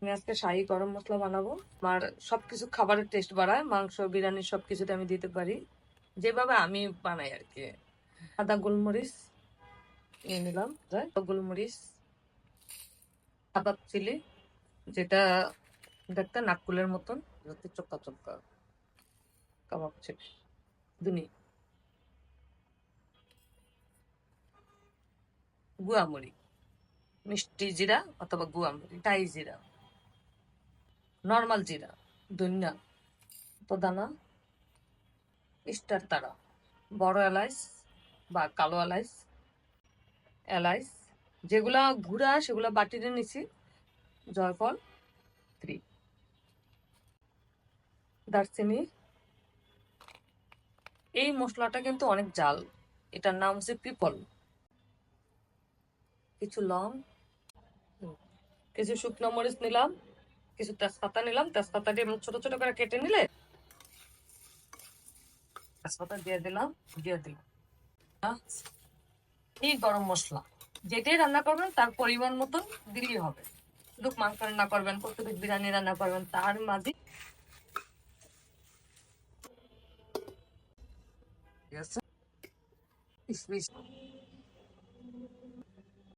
আমি আজকে শাহি গরম মশলা বানাবো। আমার সবকিছু খাবারের টেস্ট বাড়ায়, মাংস, বিরিয়ানি সবকিছুতে আমি দিতে পারি। যেভাবে আমি বানাই আর কি। আদা, গোলমরিচ নিয়ে নিলাম। গোলমরিচ কাবাব চিলি, যেটা দেখতে নাককুলের মতন, যাতে চক্কা চক্কা কাবাব চিলি দুনি গুয়ামরি মিষ্টি জিরা অথবা গুয়ামরি টাই জিরা। নর্মাল জিরা, ধনিয়া দানা স্টার তারা, বড় এলাইচ বা কালো এলাইচ এলাইচ, যেগুলা ঘুরা সেগুলা বাটিতে নিছি, জয়ফল থ্রি। দারচিনি। এই মশলাটা কিন্তু অনেক জাল, এটার নাম হচ্ছে পিপল। কিছু লং, কিছু শুকনো মরিচ নিলাম কিছু তেজপাতা নিলাম, তেজপাতা দিয়ে ছোট ছোট করে কেটে নিলে তেজপাতা দিয়ে দিলাম দিয়ে দিলাম। এই গরম মশলা, যেটাই রান্না করবেন তার পরিমাণ মতন দিলেই হবে। শুধু মাংস রান্না করবেন, কতটুকু বিরিয়ানি রান্না করবেন তার মাঝে ঠিক আছে?